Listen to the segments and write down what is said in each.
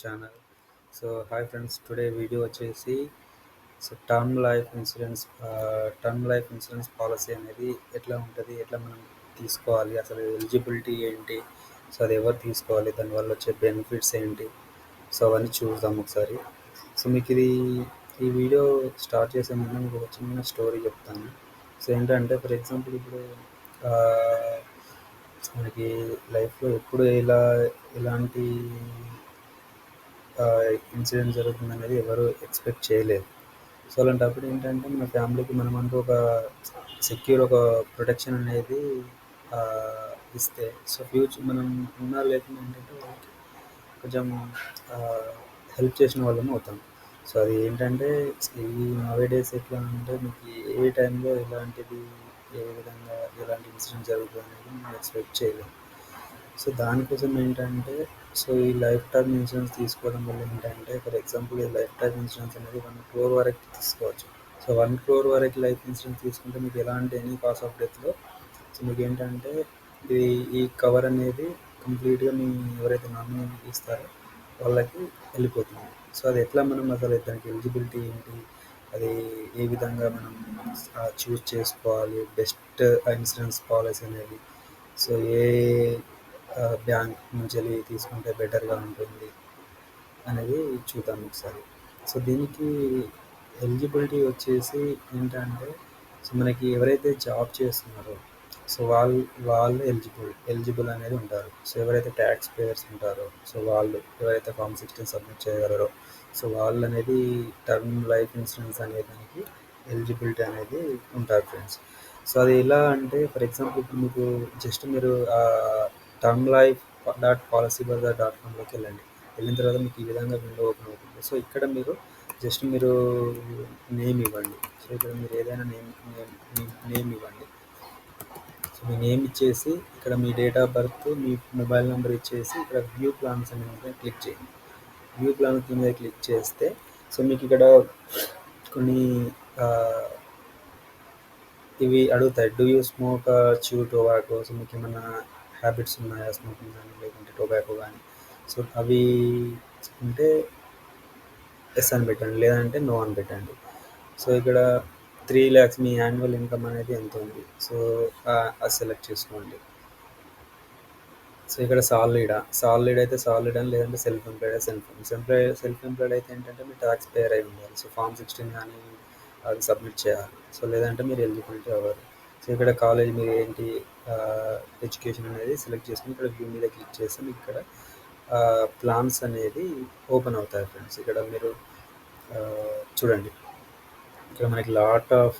Channel so hi friends today video వచ్చేసి so term life insurance term life insurance policy అనేది ఎట్లా ఉంటుంది ఎట్లా మనం తీసుకోవాలి అసలు ఎలిజిబిలిటీ ఏంటి సో అది ఎవరు తీసుకోవాలి దానివల్ల వచ్చే బెనిఫిట్స్ ఏంటి సో అవన్నీ చూద్దాం ఒకసారి. సో మీకు ఇది ఈ వీడియో స్టార్ట్ చేసే ముందు మీకు ఒక చిన్న స్టోరీ చెప్తాను. సో ఏంటంటే ఫర్ ఎగ్జాంపుల్ ఇప్పుడు uh, మనకి లైఫ్లో ఎప్పుడు ఇలా ఎలాంటి ఇన్సిడెంట్ జరుగుతుంది అనేది ఎవరు ఎక్స్పెక్ట్ చేయలేదు. సో అలాంటప్పుడు ఏంటంటే మన ఫ్యామిలీకి మనం అంటూ ఒక సెక్యూర్ ఒక ప్రొటెక్షన్ అనేది ఇస్తే సో ఫ్యూచర్ మనం ఉన్నా లేకుండా ఏంటంటే వాళ్ళకి కొంచెం హెల్ప్ చేసిన వాళ్ళము అవుతాం. సో అది ఏంటంటే ఈ నవే డేస్ ఎట్లా అంటే మీకు ఏ టైంలో ఎలాంటిది ఏ విధంగా ఎలాంటి ఇన్సిడెంట్ జరుగుతుంది అనేది మనం ఎక్స్పెక్ట్ చేయలేము సో దానికోసం ఏంటంటే సో ఈ లైఫ్ టర్మ్ ఇన్సూరెన్స్ తీసుకోవడం వల్ల ఏంటంటే ఫర్ ఎగ్జాంపుల్ ఈ లైఫ్ టర్మ్ ఇన్సూరెన్స్ అనేది వన్ క్రోర్ వరకు తీసుకోవచ్చు. సో వన్ క్రోర్ వరకు లైఫ్ ఇన్సూరెన్స్ తీసుకుంటే మీకు ఎలాంటి ఎనీ కాస్ ఆఫ్ డెత్లో సో మీకు ఏంటంటే ఇది ఈ కవర్ అనేది కంప్లీట్గా మీ ఎవరైతే నామినీ ఇస్తారో వాళ్ళకి వెళ్ళిపోతుంది. సో అది ఎట్లా మనం అసలు దానికి ఎలిజిబిలిటీ ఏంటి? అది ఏ విధంగా మనం చూస్ చేసుకోవాలి? బెస్ట్ ఇన్సూరెన్స్ పాలసీ అనేది. సో ఏ బ్యాంక్ నుంచి వెళ్ళి తీసుకుంటే బెటర్గా ఉంటుంది అనేది చూద్దాం ఒకసారి. సో దీనికి ఎలిజిబిలిటీ వచ్చేసి ఏంటంటే సో మనకి ఎవరైతే జాబ్ చేస్తున్నారో సో వాళ్ళు వాళ్ళు ఎలిజిబుల్ ఎలిజిబుల్ అనేది ఉంటారు. సో ఎవరైతే ట్యాక్స్ పేయర్స్ ఉంటారో సో వాళ్ళు ఎవరైతే ఫామ్ సిక్స్టీన్ సబ్మిట్ చేయగలరో సో వాళ్ళు అనేది టర్మ్ లైఫ్ ఇన్సూరెన్స్ అనే దానికి ఎలిజిబిలిటీ అనేది ఉంటారు ఫ్రెండ్స్. సో అది ఎలా అంటే ఫర్ ఎగ్జాంపుల్ ఇప్పుడు మీకు జస్ట్ మీరు term life dot Policybazaar dot కామ్లోకి వెళ్ళండి వెళ్ళిన తర్వాత మీకు ఈ విధంగా విండో ఓపెన్ అవుతుంది. సో ఇక్కడ మీరు జస్ట్ మీరు నేమ్ ఇవ్వండి. సో ఇక్కడ మీరు ఏదైనా నేమ్ నేమ్ నేమ్ ఇవ్వండి. సో మీ నేమ్ ఇచ్చేసి ఇక్కడ మీ డేట్ ఆఫ్ బర్త్ మీ మొబైల్ నెంబర్ ఇచ్చేసి ఇక్కడ వ్యూ ప్లాన్స్ అనే మీద క్లిక్ చేయండి. వ్యూ ప్లాన్స్ మీద క్లిక్ చేస్తే సో మీకు ఇక్కడ కొన్ని ఇవి అడుగుతాయి. Do you smoke chew tobacco so మీకు ఏమైనా హ్యాబిట్స్ ఉన్నాయా స్మోకింగ్ కానీ లేకుంటే టొబాకో కానీ సో అవి ఉంటే ఎస్ అని పెట్టండి లేదంటే నో అని పెట్టండి. సో ఇక్కడ త్రీ ల్యాక్స్ మీ యాన్యువల్ ఇన్కమ్ అనేది ఎంత ఉంది? సో అది సెలెక్ట్ చేసుకోండి. సో ఇక్కడ సాలిడ్ సాలిడ్ అయితే సాలిడ్ అని లేదంటే self employed self employ self employed అయితే ఏంటంటే మీరు ట్యాక్స్ పేర్ అయి ఉండాలి. సో ఫామ్ సిక్స్టీన్ కానీ అది సబ్మిట్ చేయాలి. సో లేదంటే మీరు ఎలిజిబిలిటీ అవ్వరు. సో ఇక్కడ కాలేజ్ మీరు ఏంటి ఎడ్యుకేషన్ అనేది సెలెక్ట్ చేసుకుని ఇక్కడ వ్యూ మీద క్లిక్ చేస్తే మీకు ఇక్కడ ప్లాన్స్ అనేది ఓపెన్ అవుతాయి ఫ్రెండ్స్ ఇక్కడ మీరు చూడండి. ఇక్కడ మనకి లాట్ ఆఫ్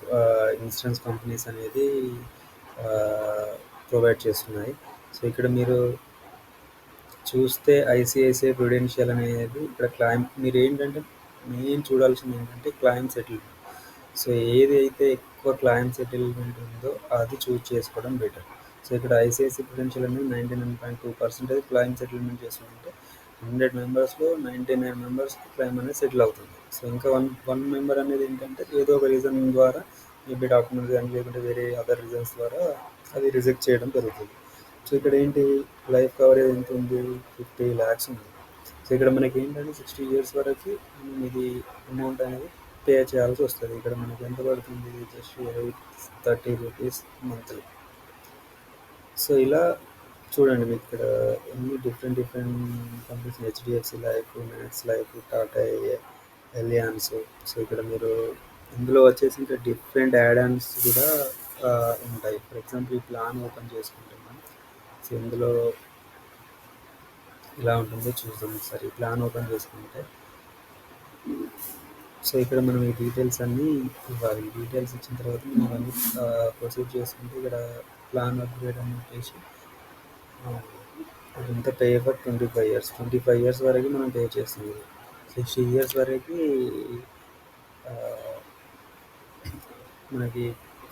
ఇన్సూరెన్స్ కంపెనీస్ అనేది ప్రొవైడ్ చేస్తున్నాయి. సో ఇక్కడ మీరు చూస్తే ఐసిఐసిఐ ప్రుడెన్షియల్ అనేది ఇక్కడ క్లైమ్ మీరు ఏంటంటే మెయిన్ చూడాల్సింది ఏంటంటే క్లైమ్ సెటిల్మెంట్ సో ఏది అయితే ఎక్కువ క్లైమ్ సెటిల్మెంట్ ఉందో అది చూస్ చేసుకోవడం బెటర్ సో ఇక్కడ ఐసిఐసి ప్రుడెన్షియల్ అనేది ninety nine point two percentage claim settlement చేస్తుందంటే హండ్రెడ్ మెంబర్స్లో నైంటీ నైన్ మెంబర్స్కి క్లైమ్ అనేది సెటిల్ అవుతుంది. సో ఇంకా వన్ వన్ మెంబర్ అనేది ఏంటంటే ఏదో ఒక రీజన్ ద్వారా మేబీ డాక్యుమెంట్స్ కానీ లేకుంటే వేరే అదర్ రీజన్స్ ద్వారా అది రిజెక్ట్ చేయడం జరుగుతుంది. సో ఇక్కడ ఏంటి? లైఫ్ కవరేజ్ ఎంత ఉంది? ఫిఫ్టీ ల్యాక్స్ ఉంది. సో ఇక్కడ మనకి ఏంటంటే సిక్స్టీ ఇయర్స్ వరకు మనం ఇది అమౌంట్ అనేది పే చేయాల్సి వస్తుంది. ఇక్కడ మనకి ఎంత పడుతుంది? Just eight thirty rupees monthly so ఇలా చూడండి మీకు ఇక్కడ ఎన్ని different different companies HDFC life max life Tata Allianz so ఇక్కడ మీరు ఇందులో వచ్చేసి ఇంకా డిఫరెంట్ యాడాన్స్ కూడా ఉంటాయి. ఫర్ ఎగ్జాంపుల్ ఈ ప్లాన్ ఓపెన్ చేసుకుంటున్నాం. సో ఇందులో ఇలా ఉంటుందో. చూద్దాం ఒకసారి. ఈ ప్లాన్ ఓపెన్ చేసుకుంటే. సో ఇక్కడ మనం ఈ డీటెయిల్స్ అన్నీ ఇవ్వాలి. డీటెయిల్స్ ఇచ్చిన తర్వాత మనం అన్ని ప్రొసీడ్ చేసుకుంటే ఇక్కడ ప్లాన్ అప్గ్రేడ్ అని చెప్పేసి ఇంత pay for twenty five years twenty five years వరకు మనం పే చేస్తుంది సిక్స్టీ ఇయర్స్ వరకు మనకి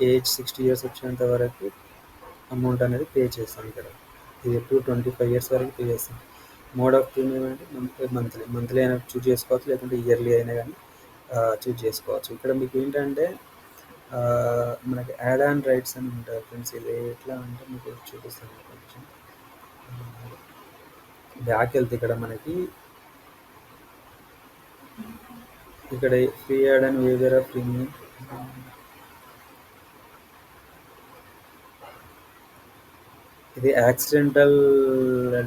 ఏజ్ సిక్స్టీ ఇయర్స్ వచ్చేంత వరకు అమౌంట్ అనేది పే చేస్తాం ఇక్కడ. ఇది ఎప్పుడు ట్వంటీ ఫైవ్ ఇయర్స్ వరకు పే చేస్తాం. మోడ్ ఆఫ్ ప్రీమియం అంటే మంత్లీ మంత్లీ అయినా చూజ్ చేసుకోవచ్చు లేకుంటే ఇయర్లీ అయినా కానీ చూజ్ చేసుకోవచ్చు. ఇక్కడ మీకు ఏంటంటే మనకి యాడ్ ఆన్ రైట్స్ అని ఉంటాయి ఫ్రెండ్స్ ఇది ఎట్లా అంటే మీకు చూపిస్తాను కొంచెం. బ్యాక్ వెళ్తే ఇక్కడ మనకి ఇక్కడ free add and waiver of premium ఇది యాక్సిడెంటల్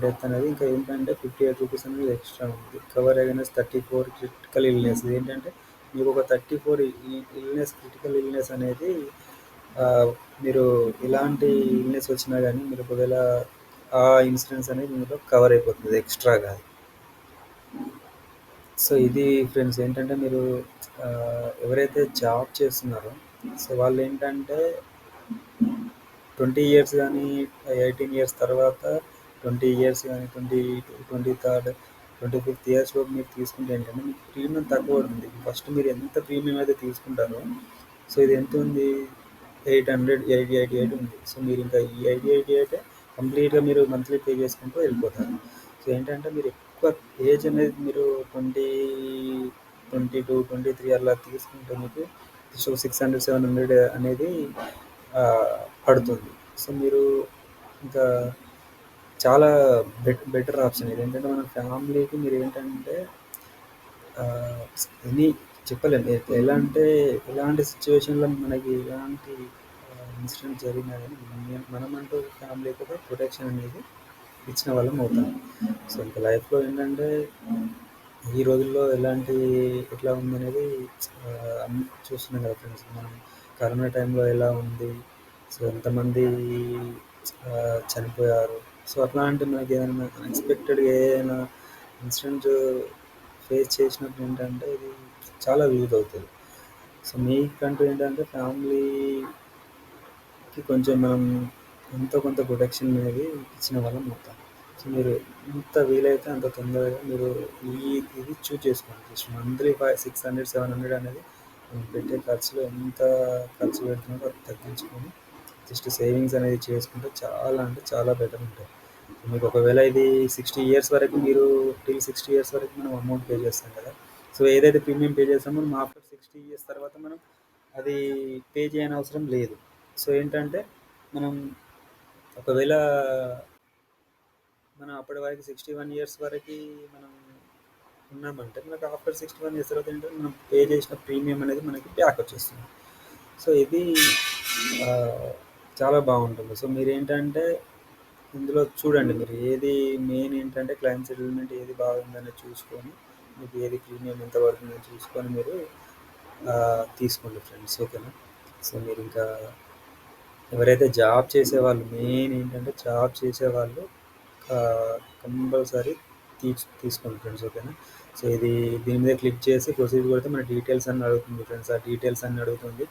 డెత్ అనేది ఇంకా ఏంటంటే ఫిఫ్టీ ఎయిట్ రూపీస్ అనేది ఎక్స్ట్రా ఉంది. కవర్ అయిన థర్టీ ఫోర్ క్రిటికల్ ఇల్నెస్ ఏంటంటే మీకు ఒక thirty four illness critical illness అనేది మీరు ఎలాంటి ఇల్నెస్ వచ్చినా కానీ మీరు ఒకవేళ ఆ ఇన్సూరెన్స్ అనేది మీలో కవర్ అయిపోతుంది ఎక్స్ట్రా కాదు సో ఇది ఫ్రెండ్స్ ఏంటంటే మీరు ఎవరైతే జాబ్ చేస్తున్నారో సో వాళ్ళు ఏంటంటే ట్వంటీ ఇయర్స్ కానీ ఎయిటీన్ ఇయర్స్ తర్వాత ట్వంటీ ఇయర్స్ కానీ twenty twenty third twenty fifth ఇయర్స్లో మీరు తీసుకుంటే ఏంటంటే మీకు ప్రీమియం తక్కువ ఉంది ఫస్ట్ మీరు ఎంత ప్రీమియం అయితే తీసుకుంటారో సో ఇది ఎంత ఉంది? Eight hundred eighty eighty eight ఉంది. సో మీరు ఇంకా ఈ ఎయిటీ ఎయిటీ ఎయిట్ కంప్లీట్గా మీరు మంత్లీ పే చేసుకుంటూ వెళ్ళిపోతారు. సో ఏంటంటే మీరు ఎక్కువ ఏజ్ అనేది మీరు twenty twenty two twenty three అలా తీసుకుంటే మీకు so six hundred seven hundred అనేది పడుతుంది. సో మీరు ఇంకా చాలా బెట్ బెటర్ ఆప్షన్ ఇది ఏంటంటే మన ఫ్యామిలీకి మీరు ఏంటంటే ఎనీ చెప్పలేము ఎలా అంటే ఎలాంటి సిచ్యువేషన్లో మనకి ఎలాంటి ఇన్సిడెంట్ జరిగినా కానీ మనం- మనమంటూ ఫ్యామిలీకి కూడా ప్రొటెక్షన్ అనేది ఇచ్చిన వాళ్ళం అవుతాం. సో ఇంకా లైఫ్లో ఏంటంటే ఈ రోజుల్లో ఎలాంటి ఎట్లా ఉందనేది అనేది చూస్తున్నాం కదా ఫ్రెండ్స్ మనం కరోనా టైంలో ఎలా ఉంది? సో ఎంతమంది చనిపోయారు? సో అట్లాంటి మనకి ఏదైనా అన్ఎక్స్పెక్టెడ్గా ఏదైనా ఇన్సిడెంట్ ఫేస్ చేసినప్పుడు ఏంటంటే ఇది చాలా యూజ్ అవుతుంది. సో మీకంటూ ఏంటంటే ఫ్యామిలీకి కొంచెం మనం ఎంతో కొంత ప్రొటెక్షన్ అనేది ఇచ్చిన వాళ్ళం అవుతాం సో మీరు ఎంత వీలైతే అంత తొందరగా మీరు ఈ ఇది చూజ్ చేసుకోండి. Just monthly five six hundred seven hundred అనేది మనం పెట్టే ఖర్చులో ఎంత ఖర్చు పెడుతున్నారో అది తగ్గించుకొని జస్ట్ సేవింగ్స్ అనేది చేసుకుంటే చాలా అంటే చాలా బెటర్ ఉంటుంది. మీకు ఒకవేళ ఇది సిక్స్టీ ఇయర్స్ వరకు మీరు టిల్ సిక్స్టీ ఇయర్స్ వరకు మనం అమౌంట్ పే చేస్తాం కదా. సో ఏదైతే ప్రీమియం పే చేస్తామో మనం ఆఫ్టర్ సిక్స్టీ ఇయర్స్ తర్వాత మనం అది పే చేయని అవసరం లేదు. సో ఏంటంటే మనం ఒకవేళ మనం అప్పటి వరకు సిక్స్టీ వన్ ఇయర్స్ వరకు మనం ఉన్నామంటే మనకు ఆఫ్టర్ సిక్స్టీ వన్ ఇయర్స్ తర్వాత ఏంటంటే మనం పే చేసిన ప్రీమియం అనేది మనకి బ్యాక్ వచ్చేస్తుంది. సో ఇది చాలా బాగుంటుంది. సో మీరు ఏంటంటే ఇందులో చూడండి మీరు ఏది మెయిన్ ఏంటంటే క్లైంట్ సెటిల్మెంట్ ఏది బాగుందనే చూసుకొని మీకు ఏది ప్రీమియం ఎంత పడుతుందో చూసుకొని మీరు తీసుకోండి ఫ్రెండ్స్ ఓకేనా? సో మీరు ఇంకా ఎవరైతే జాబ్ చేసేవాళ్ళు మెయిన్ ఏంటంటే జాబ్ చేసేవాళ్ళు కంపల్సరీ తీసు తీసుకోండి ఫ్రెండ్స్ ఓకేనా? సో ఇది దీని మీద క్లిక్ చేసి ప్రొసీడ్ కొడితే మన డీటెయిల్స్ అని అడుగుతుంది ఫ్రెండ్స్. ఆ డీటెయిల్స్ అన్ని అడుగుతుంది.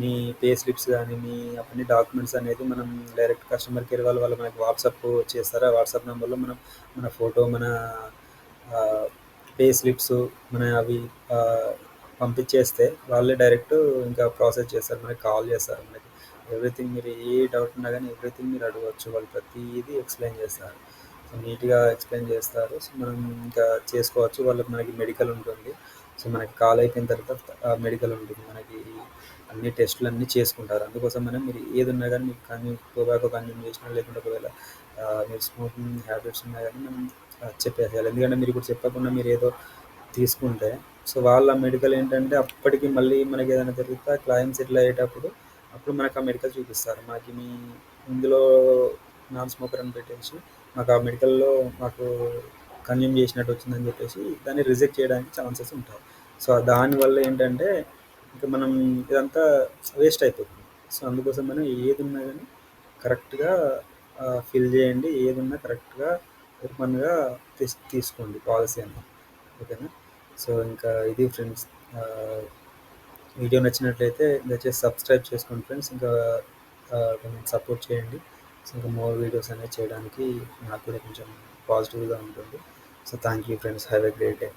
మీ పే స్లిప్స్ కానీ మీ అన్ని డాక్యుమెంట్స్ అనేది మనం డైరెక్ట్ కస్టమర్ కేర్ వాళ్ళు వాళ్ళు మనకి వాట్సాప్ చేస్తారా? వాట్సాప్ నెంబర్లో మనం మన ఫోటో మన పే స్లిప్స్ మన అవి పంపించేస్తే వాళ్ళే డైరెక్ట్ ఇంకా ప్రాసెస్ చేస్తారు. మనకి కాల్ చేస్తారు మనకి. ఎవ్రీథింగ్ మీరు ఏ డౌట్ ఉన్నా కానీ ఎవ్రీథింగ్ మీరు అడగవచ్చు. వాళ్ళు ప్రతిదీ ఎక్స్ప్లెయిన్ చేస్తారు. నీట్గా ఎక్స్ప్లెయిన్ చేస్తారు. సో మనం ఇంకా చేసుకోవచ్చు. వాళ్ళకి మనకి మెడికల్ ఉంటుంది. సో మనకి కాల్ అయిపోయిన తర్వాత మెడికల్ ఉంటుంది. మనకి అన్ని టెస్టులు అన్నీ చేసుకుంటారు. అందుకోసం మనం మీరు ఏది ఉన్నా కానీ మీకు కానీ టొబాకో కన్జ్యూమ్ చేసినా లేకుంటే ఒకవేళ మీరు స్మోకింగ్ హ్యాబిట్స్ ఉన్నా కానీ మనం చెప్పేసేయాలి. ఎందుకంటే మీరు ఇప్పుడు చెప్పకుండా మీరు ఏదో తీసుకుంటే సో వాళ్ళ మెడికల్ ఏంటంటే అప్పటికి మళ్ళీ మనకి ఏదైనా జరిగితే క్లైమ్ సెటిల్ అయ్యేటప్పుడు అప్పుడు మనకు ఆ మెడికల్ చూపిస్తారు. మాకు మీ ఇందులో నాన్ స్మోకర్ అని పెట్టేసి మాకు ఆ మెడికల్లో మాకు కన్జ్యూమ్ చేసినట్టు వచ్చిందని చెప్పేసి దాన్ని రిజెక్ట్ చేయడానికి ఛాన్సెస్ ఉంటాయి. సో దానివల్ల ఏంటంటే ఇంకా మనం ఇదంతా వేస్ట్ అయిపోతుంది. సో అందుకోసం మనం ఏది ఉన్నా కానీ కరెక్ట్గా ఫిల్ చేయండి. ఏది ఉన్నా కరెక్ట్గా ఓపెన్గా తీస్ తీసుకోండి పాలసీ అన్న ఓకేనా? సో ఇంకా ఇది ఫ్రెండ్స్ వీడియో నచ్చినట్లయితే దయచేసి సబ్స్క్రైబ్ చేసుకోండి ఫ్రెండ్స్. ఇంకా కొంచెం సపోర్ట్ చేయండి. సో ఇంకా మోర్ వీడియోస్ అనేది చేయడానికి నాకు కూడా కొంచెం పాజిటివ్గా ఉంటుంది. So thank you friends have a great day